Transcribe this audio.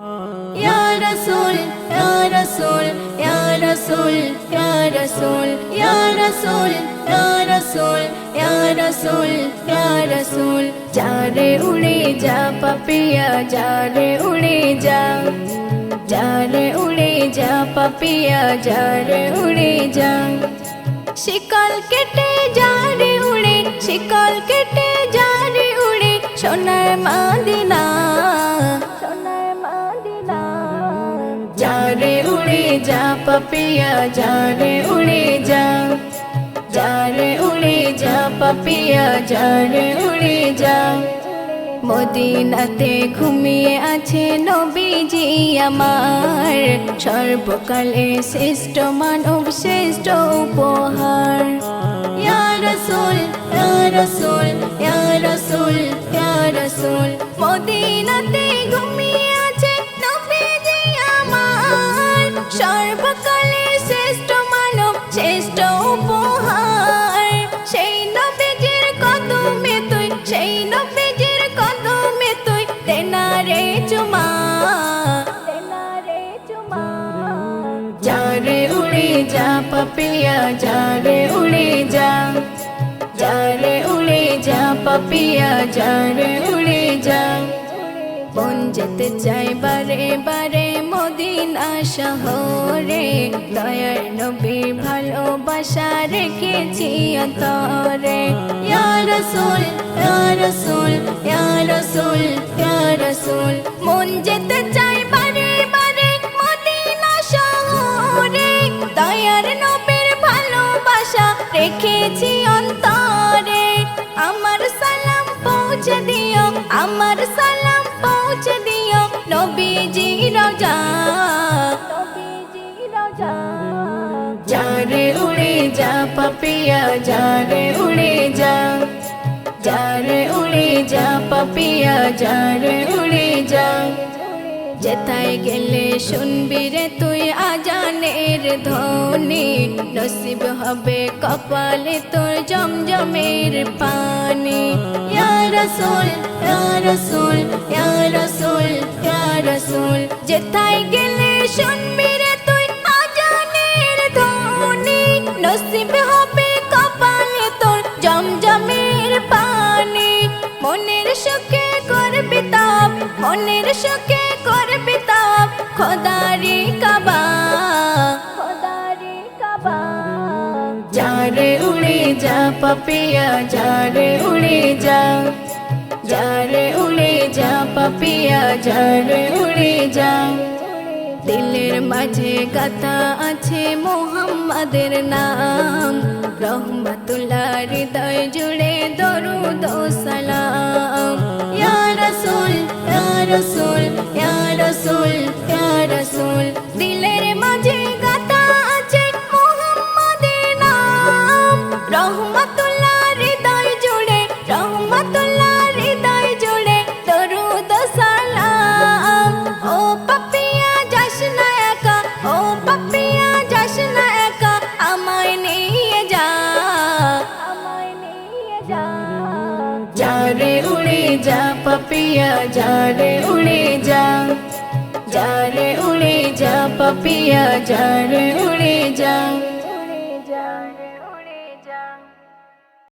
Ya Rasul, Ya Rasul, Ya Rasul, Ya Rasul, Ya Rasul, Ya Rasul, Ya Rasul, Ya Rasul. যারে উড়ে যা পাপিয়া যারে উড়ে যা যারে উড়ে যা পাপিয়া যারে উড়ে যা শিকল কেটে যারে পাপিয়া যারে উড়ে যা। যারে উড়ে যা, পাপিয়া যারে উড়ে যা। মদিনাতে ঘুমিয়ে আছে নবীজি আমার। সর্বকালে শ্রেষ্ঠ মানব, শ্রেষ্ঠ উপহার। রাসূল রাসূল রাসূল রাসূল। মদিনাতে ঘুমিয়ে উড়ে যা, পাপিয়া যারে উড়ে যা। যারে উড়ে যা, পাপিয়া যারে উড়ে যা। মন যেতে চাই বারে বারে, মদিনা শহরে দয়ার নবীর ভালোবাসা রেখেছি অন্তরে। ইয়া রাসূল দয়ার নবীর ভালোবাসা রেখেছি অন্তরে। আমার সালাম পৌঁছে দিও, আমার সালাম পৌঁছে দিও নবীজি রোজা। নবীজি রোজা। উড়ে যা পাপিয়া, যারে উড়ে যা। যারে উড়ে যা পাপিয়া, যারে উড়ে যা। যেথায় গেলে শুনবি রে তুই আজানের ধ্বনি। নসিব হবে কপালে তোর জমজমের পানি। রাসূল রাসূল রাসূল রাসূল। যেথায় গেলে শুনবি রে তুই আজানের ধ্বনি। নসিব হবে কপালে তোর জমজমের পানি। মনের সুখে করবি তাপ, মনের সুখে খোদারি কাবা খোদারি কাবা। যারে উড়ে যা পাপিয়া, যারে উড়ে যা। যারে উড়ে যা পাপিয়া, যারে উড়ে যা। দিলের মাঝে গাথা আছে মোহাম্মদের নাম। রহমতুল্লাহ হৃদয় জুড়ে দরুদ সালাম। ইয়া রাসূল ইয়া রাসূল, ইয়া ले उणे जा पप्पया जाल उणे जाल उणे जा पपिया पप्पया उणे जा।